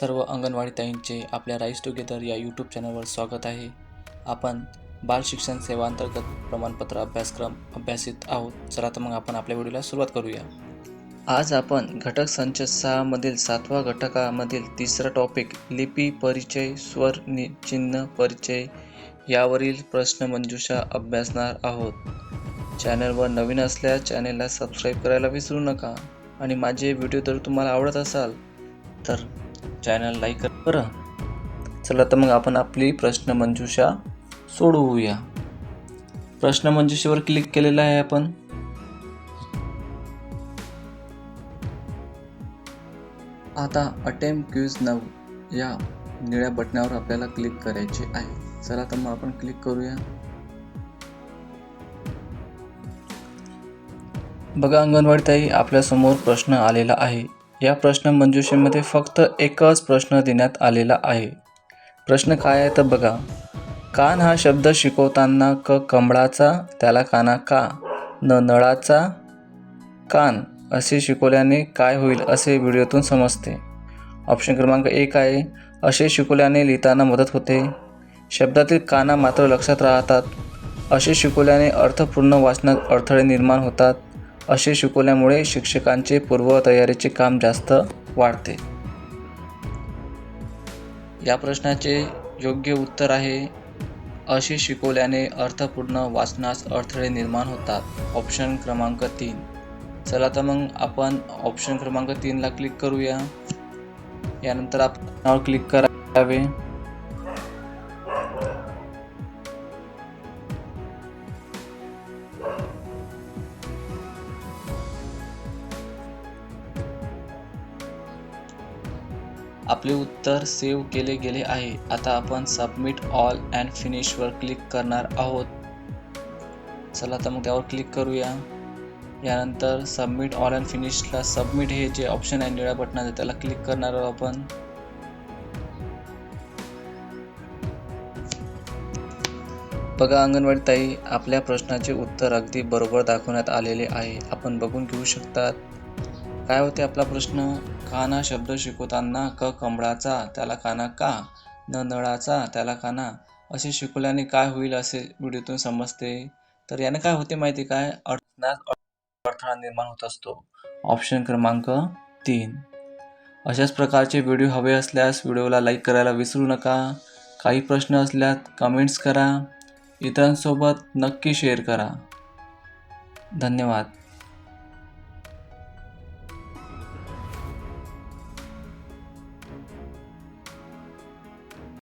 सर्व अंगणवाडी ताईंचे आपल्या rice together या यूट्यूब चॅनलवर स्वागत आहे. आपण बाल शिक्षण सेवा अंतर्गत प्रमाणपत्र अभ्यासक्रम अभ्यासित आहोत. चला तर मग आपण आपल्या व्हिडिओला सुरुवात करूया. आज आपण घटक संच सहामधील सातवा घटकामधील तिसरा टॉपिक लिपी परिचय स्वर नि चिन्ह परिचय यावरील प्रश्न मंजुषा अभ्यासणार आहोत. चॅनलवर नवीन असल्यास चॅनलला सबस्क्राईब करायला विसरू नका. आणि माझे व्हिडिओ जर तुम्हाला आवडत असाल तर चॅनल लाईक कर. बरं चला तर मग आपण आपली प्रश्न मंजुषा सोडवूया. प्रश्न मंजुषेवर क्लिक केलेलं आहे आपण. आता अटेम्प क्यूज नव या निळ्या बटणावर आपल्याला क्लिक करायचे आहे. चला तर मग आपण क्लिक करूया. बघा अंगणवाडी ताई आपल्यासमोर प्रश्न आलेला आहे. या प्रश्नमंजुषेमध्ये फक्त एकच प्रश्न देण्यात आलेला आहे. प्रश्न काय आहे तर बघा. कान हा शब्द शिकवताना क कमळाचा त्याला काना का न नळाचा कान असे शिकवल्याने काय होईल असे व्हिडिओतून समजते. ऑप्शन क्रमांक एक आहे असे शिकवल्याने लिहिताना मदत होते. शब्दातील काना मात्र लक्षात राहतात. असे शिकवल्याने अर्थपूर्ण वाचनात अडथळे निर्माण होतात. असे शिकवल्यामुळे शिक्षकांचे पूर्वतयारीचे काम जास्त वाढते. या प्रश्नाचे योग्य उत्तर आहे असे शिकवल्याने अर्थपूर्ण वाचनास अडथळे निर्माण होतात. ऑप्शन क्रमांक तीन. चला तर मग आपण ऑप्शन क्रमांक तीनला क्लिक करूया. यानंतर आपण क्लिक करावे. आपले उत्तर सेव्ह केले गेले आहे. आता आपण सबमिट ऑल अँड फिनिशवर क्लिक करणार आहोत. चला तर मग त्यावर क्लिक करूया. यानंतर सबमिट ऑल अँड फिनिशला सबमिट हे जे ऑप्शन आहे निळ्या बटनाचं त्याला क्लिक करणार आहोत आपण. बघा अंगणवाडी ताई आपल्या प्रश्नाचे उत्तर अगदी बरोबर दाखवण्यात आलेले आहे. आपण बघून घेऊ शकतात. काय होते आपला प्रश्न? काना शब्द शिकवताना क कमळाचा त्याला काना का? न नळाचा त्याला काना? असे शिकवल्याने काय होईल असे व्हिडिओतून समजते. तर याने काय होते माहिती काय? अडचणात अडथळा निर्माण होत असतो. ऑप्शन क्रमांक तीन. अशाच प्रकारचे व्हिडिओ हवे असल्यास व्हिडिओला लाईक करायला विसरू नका. काही प्रश्न असल्यास कमेंट्स करा. इतरांसोबत नक्की शेअर करा. धन्यवाद.